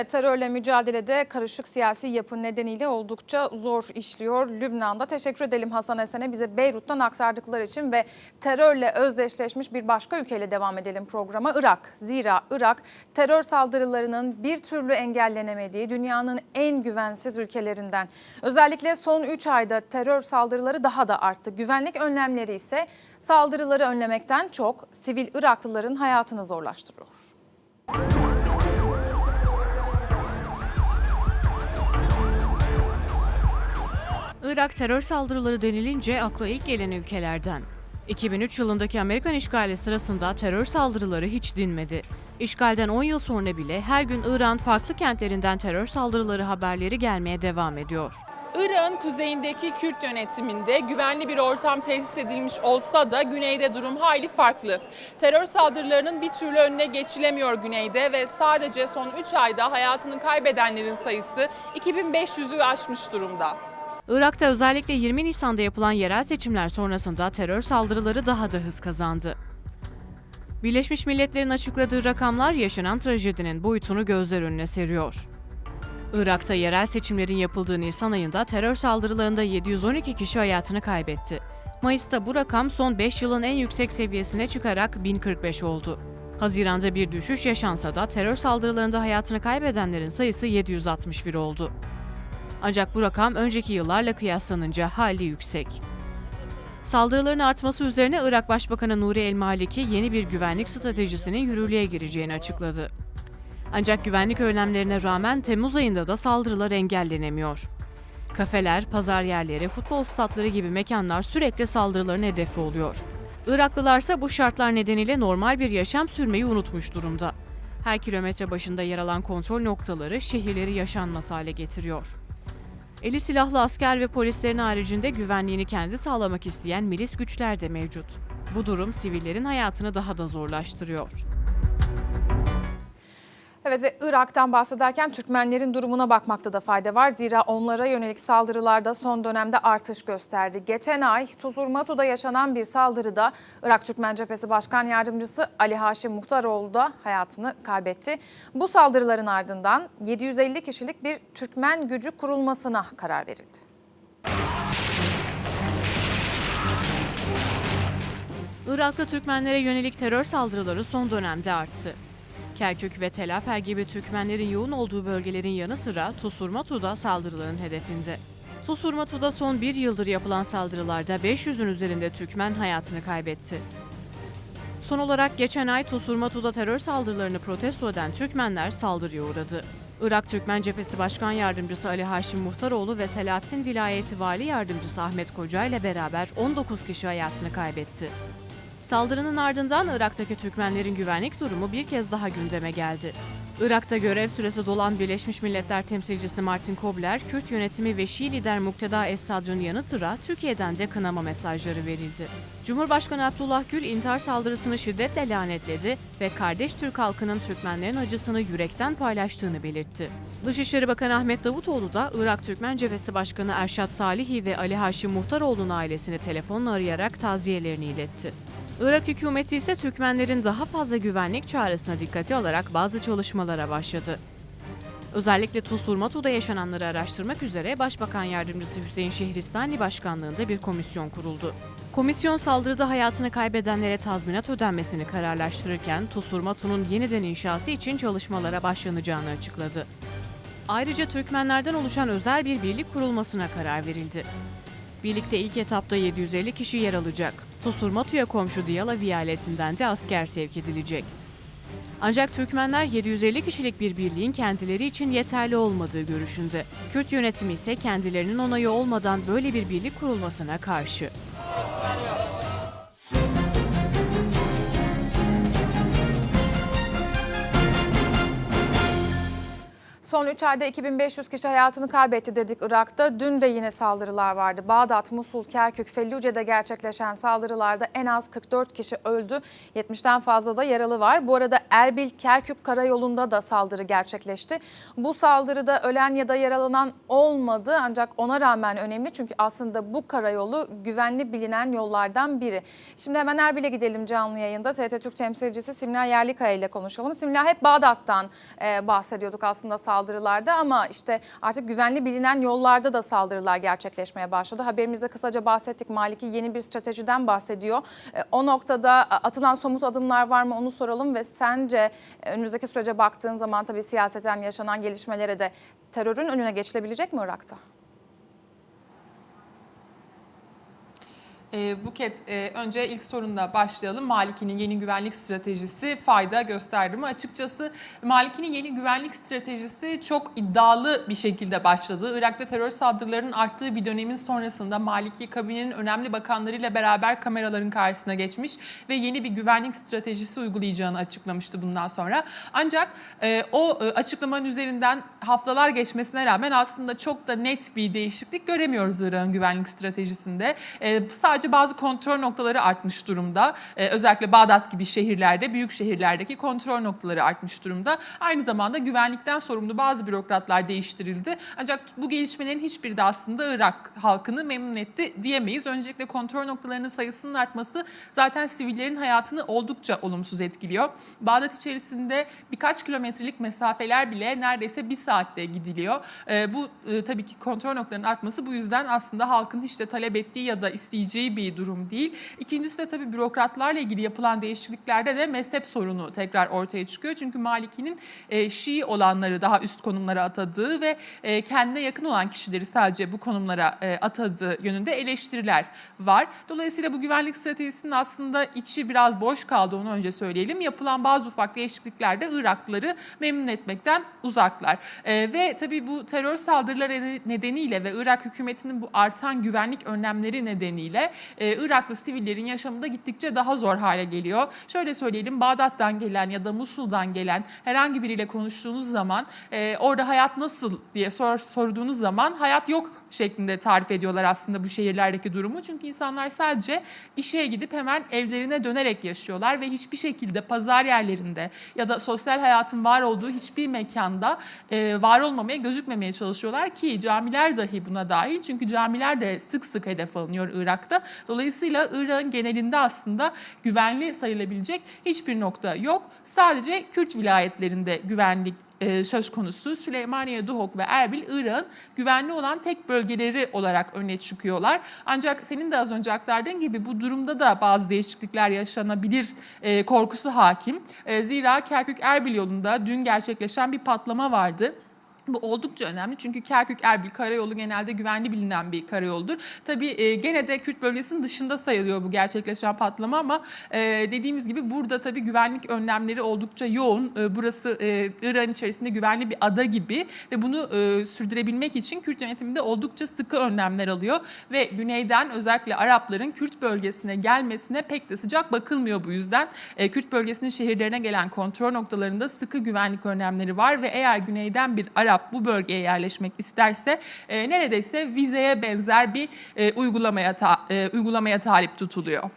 Evet terörle mücadelede karışık siyasi yapı nedeniyle oldukça zor işliyor Lübnan'da. Teşekkür edelim Hasan Esen'e bize Beyrut'tan aktardıkları için ve terörle özdeşleşmiş bir başka ülkeyle devam edelim programa Irak. Zira Irak terör saldırılarının bir türlü engellenemediği dünyanın en güvensiz ülkelerinden. Özellikle son 3 ayda terör saldırıları daha da arttı. Güvenlik önlemleri ise saldırıları önlemekten çok sivil Iraklıların hayatını zorlaştırıyor. Irak terör saldırıları denilince akla ilk gelen ülkelerden. 2003 yılındaki Amerikan işgali sırasında terör saldırıları hiç dinmedi. İşgalden 10 yıl sonra bile her gün İran farklı kentlerinden terör saldırıları haberleri gelmeye devam ediyor. Irak'ın kuzeyindeki Kürt yönetiminde güvenli bir ortam tesis edilmiş olsa da güneyde durum hayli farklı. Terör saldırılarının bir türlü önüne geçilemiyor güneyde ve sadece son 3 ayda hayatını kaybedenlerin sayısı 2500'ü aşmış durumda. Irak'ta özellikle 20 Nisan'da yapılan yerel seçimler sonrasında terör saldırıları daha da hız kazandı. Birleşmiş Milletler'in açıkladığı rakamlar yaşanan trajedinin boyutunu gözler önüne seriyor. Irak'ta yerel seçimlerin yapıldığı Nisan ayında terör saldırılarında 712 kişi hayatını kaybetti. Mayıs'ta bu rakam son 5 yılın en yüksek seviyesine çıkarak 1045 oldu. Haziran'da bir düşüş yaşansa da terör saldırılarında hayatını kaybedenlerin sayısı 761 oldu. Ancak bu rakam önceki yıllarla kıyaslanınca hali yüksek. Saldırıların artması üzerine Irak Başbakanı Nuri El Maliki yeni bir güvenlik stratejisinin yürürlüğe gireceğini açıkladı. Ancak güvenlik önlemlerine rağmen Temmuz ayında da saldırılar engellenemiyor. Kafeler, pazar yerleri, futbol statları gibi mekanlar sürekli saldırıların hedefi oluyor. Iraklılarsa bu şartlar nedeniyle normal bir yaşam sürmeyi unutmuş durumda. Her kilometre başında yer alan kontrol noktaları şehirleri yaşanmaz hale getiriyor. Eli silahlı asker ve polislerin haricinde güvenliğini kendi sağlamak isteyen milis güçler de mevcut. Bu durum sivillerin hayatını daha da zorlaştırıyor. Evet ve Irak'tan bahsederken Türkmenlerin durumuna bakmakta da fayda var. Zira onlara yönelik saldırılarda son dönemde artış gösterdi. Geçen ay Tuzurmatu'da yaşanan bir saldırıda Irak Türkmen Cephesi Başkan Yardımcısı Ali Haşim Muhtaroğlu da hayatını kaybetti. Bu saldırıların ardından 750 kişilik bir Türkmen gücü kurulmasına karar verildi. Irak'ta Türkmenlere yönelik terör saldırıları son dönemde arttı. Kerkük ve Telafer gibi Türkmenlerin yoğun olduğu bölgelerin yanı sıra Tusurmatu da saldırıların hedefinde. Tusurmatu'da son bir yıldır yapılan saldırılarda 500'ün üzerinde Türkmen hayatını kaybetti. Son olarak geçen ay Tusurmatu'da terör saldırılarını protesto eden Türkmenler saldırıya uğradı. Irak Türkmen Cephesi Başkan Yardımcısı Ali Haşim Muhtaroğlu ve Selahattin Vilayeti Vali Yardımcısı Ahmet Koca ile beraber 19 kişi hayatını kaybetti. Saldırının ardından Irak'taki Türkmenlerin güvenlik durumu bir kez daha gündeme geldi. Irak'ta görev süresi dolan Birleşmiş Milletler temsilcisi Martin Kobler, Kürt yönetimi ve Şii lider Mukteda Es-Sadr'ın yanı sıra Türkiye'den de kınama mesajları verildi. Cumhurbaşkanı Abdullah Gül intihar saldırısını şiddetle lanetledi ve kardeş Türk halkının Türkmenlerin acısını yürekten paylaştığını belirtti. Dışişleri Bakanı Ahmet Davutoğlu da Irak Türkmen Cephesi Başkanı Erşat Salihi ve Ali Haşim Muhtaroğlu'nun ailesini telefonla arayarak taziyelerini iletti. Irak hükümeti ise Türkmenlerin daha fazla güvenlik çağrısına dikkate alarak bazı çalışmalara başladı. Özellikle Tusurmatu'da yaşananları araştırmak üzere Başbakan Yardımcısı Hüseyin Şehristani başkanlığında bir komisyon kuruldu. Komisyon saldırıda hayatını kaybedenlere tazminat ödenmesini kararlaştırırken Tusurmatu'nun yeniden inşası için çalışmalara başlanacağını açıkladı. Ayrıca Türkmenlerden oluşan özel bir birlik kurulmasına karar verildi. Birlikte ilk etapta 750 kişi yer alacak. Tosurmatu'ya komşu Diyala Viyaletinden de asker sevk edilecek. Ancak Türkmenler 750 kişilik bir birliğin kendileri için yeterli olmadığı görüşünde. Kürt yönetimi ise kendilerinin onayı olmadan böyle bir birlik kurulmasına karşı. Son 3 ayda 2500 kişi hayatını kaybetti dedik Irak'ta. Dün de yine saldırılar vardı. Bağdat, Musul, Kerkük, Felluce'de gerçekleşen saldırılarda en az 44 kişi öldü. 70'ten fazla da yaralı var. Bu arada Erbil, Kerkük karayolunda da saldırı gerçekleşti. Bu saldırıda ölen ya da yaralanan olmadı ancak ona rağmen önemli. Çünkü aslında bu karayolu güvenli bilinen yollardan biri. Şimdi hemen Erbil'e gidelim canlı yayında. TRT Türk temsilcisi Simla Yerlikaya ile konuşalım. Simla hep Bağdat'tan e, bahsediyorduk aslında saldırılarda ama işte artık güvenli bilinen yollarda da saldırılar gerçekleşmeye başladı. Haberimizde kısaca bahsettik. Maliki yeni bir stratejiden bahsediyor. E, o noktada atılan somut adımlar var mı onu soralım ve sence e, önümüzdeki sürece baktığın zaman tabii siyaseten yaşanan gelişmelere de terörün önüne geçilebilecek mi Irak'ta? E, Buket, e, önce ilk sorunla başlayalım. Maliki'nin yeni güvenlik stratejisi fayda gösterdi mi? Açıkçası Maliki'nin yeni güvenlik stratejisi çok iddialı bir şekilde başladı. Irak'ta terör saldırılarının arttığı bir dönemin sonrasında Maliki kabinenin önemli bakanlarıyla beraber kameraların karşısına geçmiş ve yeni bir güvenlik stratejisi uygulayacağını açıklamıştı bundan sonra. Ancak e, o e, açıklamanın üzerinden haftalar geçmesine rağmen aslında çok da net bir değişiklik göremiyoruz Irak'ın güvenlik stratejisinde. E, sadece bazı kontrol noktaları artmış durumda. Ee, özellikle Bağdat gibi şehirlerde, büyük şehirlerdeki kontrol noktaları artmış durumda. Aynı zamanda güvenlikten sorumlu bazı bürokratlar değiştirildi. Ancak bu gelişmelerin hiçbiri de aslında Irak halkını memnun etti diyemeyiz. Öncelikle kontrol noktalarının sayısının artması zaten sivillerin hayatını oldukça olumsuz etkiliyor. Bağdat içerisinde birkaç kilometrelik mesafeler bile neredeyse bir saatte gidiliyor. Ee, bu e, tabii ki kontrol noktalarının artması bu yüzden aslında halkın hiç de talep ettiği ya da isteyeceği bir durum değil. İkincisi de tabii bürokratlarla ilgili yapılan değişikliklerde de mezhep sorunu tekrar ortaya çıkıyor. Çünkü Maliki'nin e, Şii olanları daha üst konumlara atadığı ve e, kendine yakın olan kişileri sadece bu konumlara e, atadığı yönünde eleştiriler var. Dolayısıyla bu güvenlik stratejisinin aslında içi biraz boş kaldı onu önce söyleyelim. Yapılan bazı ufak değişiklikler de Iraklıları memnun etmekten uzaklar. E, ve tabii bu terör saldırıları nedeniyle ve Irak hükümetinin bu artan güvenlik önlemleri nedeniyle e, Iraklı sivillerin yaşamı da gittikçe daha zor hale geliyor. Şöyle söyleyelim Bağdat'tan gelen ya da Musul'dan gelen herhangi biriyle konuştuğunuz zaman e, orada hayat nasıl diye sor, sorduğunuz zaman hayat yok şeklinde tarif ediyorlar aslında bu şehirlerdeki durumu. Çünkü insanlar sadece işe gidip hemen evlerine dönerek yaşıyorlar ve hiçbir şekilde pazar yerlerinde ya da sosyal hayatın var olduğu hiçbir mekanda e, var olmamaya, gözükmemeye çalışıyorlar ki camiler dahi buna dahil. Çünkü camiler de sık sık hedef alınıyor Irak'ta. Dolayısıyla Irak'ın genelinde aslında güvenli sayılabilecek hiçbir nokta yok. Sadece Kürt vilayetlerinde güvenlik e, söz konusu. Süleymaniye, Duhok ve Erbil Irak'ın güvenli olan tek bölgeleri olarak öne çıkıyorlar. Ancak senin de az önce aktardığın gibi bu durumda da bazı değişiklikler yaşanabilir e, korkusu hakim. E, zira Kerkük-Erbil yolunda dün gerçekleşen bir patlama vardı. Bu oldukça önemli çünkü Kerkük-Erbil karayolu genelde güvenli bilinen bir karayoldur. Tabii e, gene de Kürt bölgesinin dışında sayılıyor bu gerçekleşen patlama ama e, dediğimiz gibi burada tabii güvenlik önlemleri oldukça yoğun. E, burası İran içerisinde güvenli bir ada gibi ve bunu sürdürebilmek için Kürt yönetiminde oldukça sıkı önlemler alıyor ve güneyden özellikle Arapların Kürt bölgesine gelmesine pek de sıcak bakılmıyor bu yüzden. Kürt bölgesinin şehirlerine gelen kontrol noktalarında sıkı güvenlik önlemleri var ve eğer güneyden bir Arap bu bölgeye yerleşmek isterse e, neredeyse vizeye benzer bir e, uygulamaya ta- e, uygulamaya talip tutuluyor.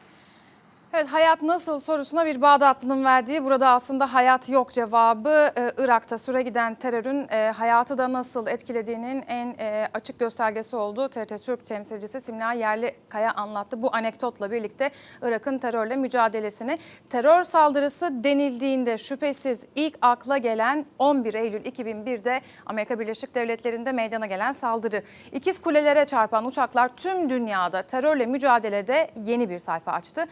Evet hayat nasıl sorusuna bir Bağdatlı'nın verdiği burada aslında hayat yok cevabı e, Irak'ta süre giden terörün e, hayatı da nasıl etkilediğinin en e, açık göstergesi olduğu TRT Türk temsilcisi Simla Yerlikaya anlattı. Bu anekdotla birlikte Irak'ın terörle mücadelesini terör saldırısı denildiğinde şüphesiz ilk akla gelen 11 Eylül 2001'de Amerika Birleşik Devletleri'nde meydana gelen saldırı. İkiz kulelere çarpan uçaklar tüm dünyada terörle mücadelede yeni bir sayfa açtı.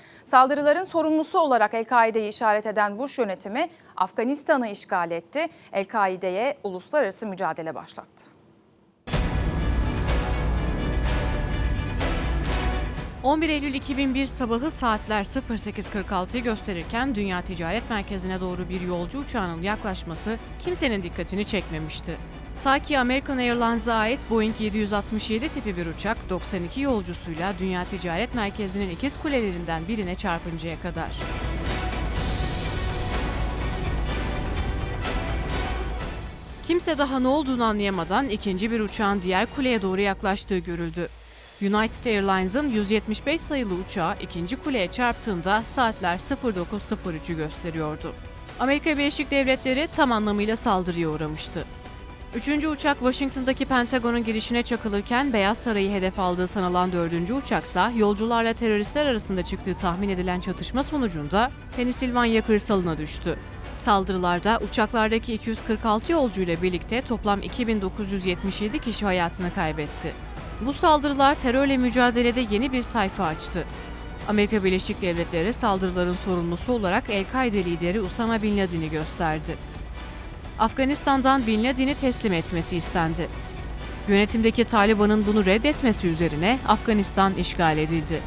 Saldırıların sorumlusu olarak El-Kaide'yi işaret eden Bush yönetimi Afganistan'ı işgal etti. El-Kaide'ye uluslararası mücadele başlattı. ...11 Eylül 2001 sabahı saatler 08.46'yı gösterirken Dünya Ticaret Merkezi'ne doğru bir yolcu uçağının yaklaşması kimsenin dikkatini çekmemişti. Ta ki American Airlines'a ait Boeing 767 tipi bir uçak 92 yolcusuyla Dünya Ticaret Merkezi'nin ikiz kulelerinden birine çarpıncaya kadar. Kimse daha ne olduğunu anlayamadan ikinci bir uçağın diğer kuleye doğru yaklaştığı görüldü. United Airlines'ın 175 sayılı uçağı ikinci kuleye çarptığında saatler 09.03'ü gösteriyordu. Amerika Birleşik Devletleri tam anlamıyla saldırıya uğramıştı. Üçüncü uçak Washington'daki Pentagon'un girişine çakılırken Beyaz Saray'ı hedef aldığı sanılan dördüncü uçaksa yolcularla teröristler arasında çıktığı tahmin edilen çatışma sonucunda Pensilvanya kırsalına düştü. Saldırılarda uçaklardaki 246 yolcu ile birlikte toplam 2977 kişi hayatını kaybetti. Bu saldırılar terörle mücadelede yeni bir sayfa açtı. Amerika Birleşik Devletleri saldırıların sorumlusu olarak El-Kaide lideri Usama Bin Laden'i gösterdi. Afganistan'dan Bin Laden'i teslim etmesi istendi. Yönetimdeki Taliban'ın bunu reddetmesi üzerine Afganistan işgal edildi.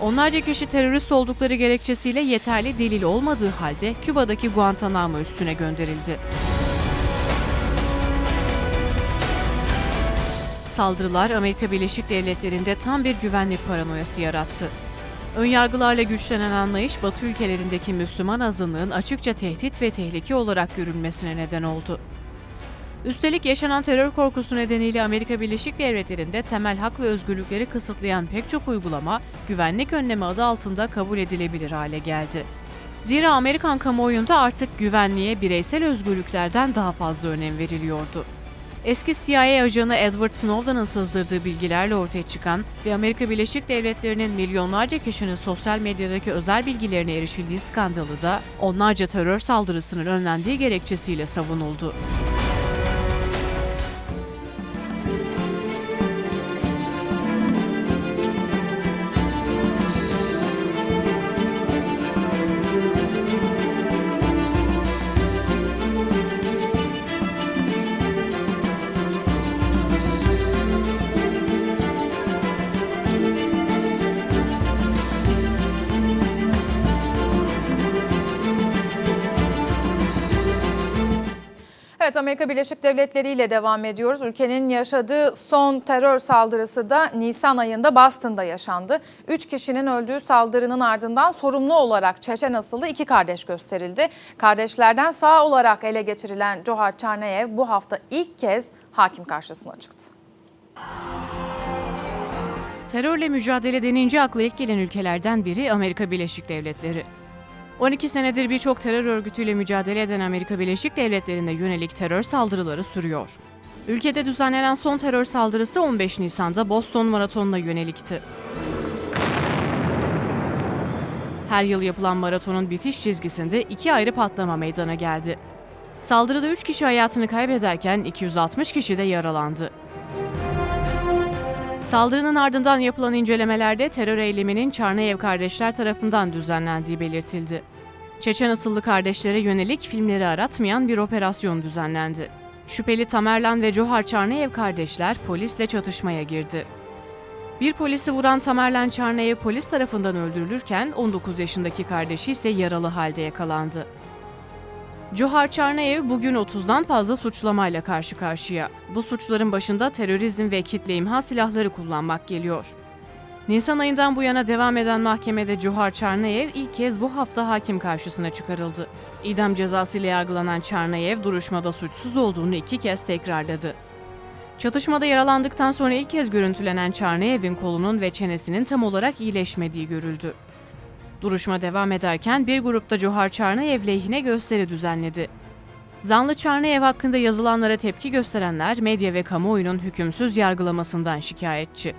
Onlarca kişi terörist oldukları gerekçesiyle yeterli delil olmadığı halde Küba'daki Guantanamo üstüne gönderildi. Saldırılar Amerika Birleşik Devletleri'nde tam bir güvenlik paranoyası yarattı. Önyargılarla güçlenen anlayış Batı ülkelerindeki Müslüman azınlığın açıkça tehdit ve tehlike olarak görülmesine neden oldu. Üstelik yaşanan terör korkusu nedeniyle Amerika Birleşik Devletleri'nde temel hak ve özgürlükleri kısıtlayan pek çok uygulama güvenlik önlemi adı altında kabul edilebilir hale geldi. Zira Amerikan kamuoyunda artık güvenliğe bireysel özgürlüklerden daha fazla önem veriliyordu. Eski CIA ajanı Edward Snowden'ın sızdırdığı bilgilerle ortaya çıkan ve Amerika Birleşik Devletleri'nin milyonlarca kişinin sosyal medyadaki özel bilgilerine erişildiği skandalı da onlarca terör saldırısının önlendiği gerekçesiyle savunuldu. Evet Amerika Birleşik Devletleri ile devam ediyoruz. Ülkenin yaşadığı son terör saldırısı da Nisan ayında Boston'da yaşandı. Üç kişinin öldüğü saldırının ardından sorumlu olarak Çeçen asıllı iki kardeş gösterildi. Kardeşlerden sağ olarak ele geçirilen Johar Çarnayev bu hafta ilk kez hakim karşısına çıktı. Terörle mücadele denince akla ilk gelen ülkelerden biri Amerika Birleşik Devletleri. 12 senedir birçok terör örgütüyle mücadele eden Amerika Birleşik Devletleri'ne yönelik terör saldırıları sürüyor. Ülkede düzenlenen son terör saldırısı 15 Nisan'da Boston Maratonu'na yönelikti. Her yıl yapılan maratonun bitiş çizgisinde iki ayrı patlama meydana geldi. Saldırıda 3 kişi hayatını kaybederken 260 kişi de yaralandı. Saldırının ardından yapılan incelemelerde terör eyleminin Çarnayev kardeşler tarafından düzenlendiği belirtildi. Çeçen asıllı kardeşlere yönelik filmleri aratmayan bir operasyon düzenlendi. Şüpheli Tamerlan ve Johar Çarnayev kardeşler polisle çatışmaya girdi. Bir polisi vuran Tamerlan Çarnayev polis tarafından öldürülürken 19 yaşındaki kardeşi ise yaralı halde yakalandı. Johar Çarnayev bugün 30'dan fazla suçlamayla karşı karşıya. Bu suçların başında terörizm ve kitle imha silahları kullanmak geliyor. Nisan ayından bu yana devam eden mahkemede Johar Çarnayev ilk kez bu hafta hakim karşısına çıkarıldı. İdam cezası ile yargılanan Çarnayev duruşmada suçsuz olduğunu iki kez tekrarladı. Çatışmada yaralandıktan sonra ilk kez görüntülenen Çarnayev'in kolunun ve çenesinin tam olarak iyileşmediği görüldü. Duruşma devam ederken bir grupta Johar Çarnayev lehine gösteri düzenledi. Zanlı Çarnayev hakkında yazılanlara tepki gösterenler medya ve kamuoyunun hükümsüz yargılamasından şikayetçi.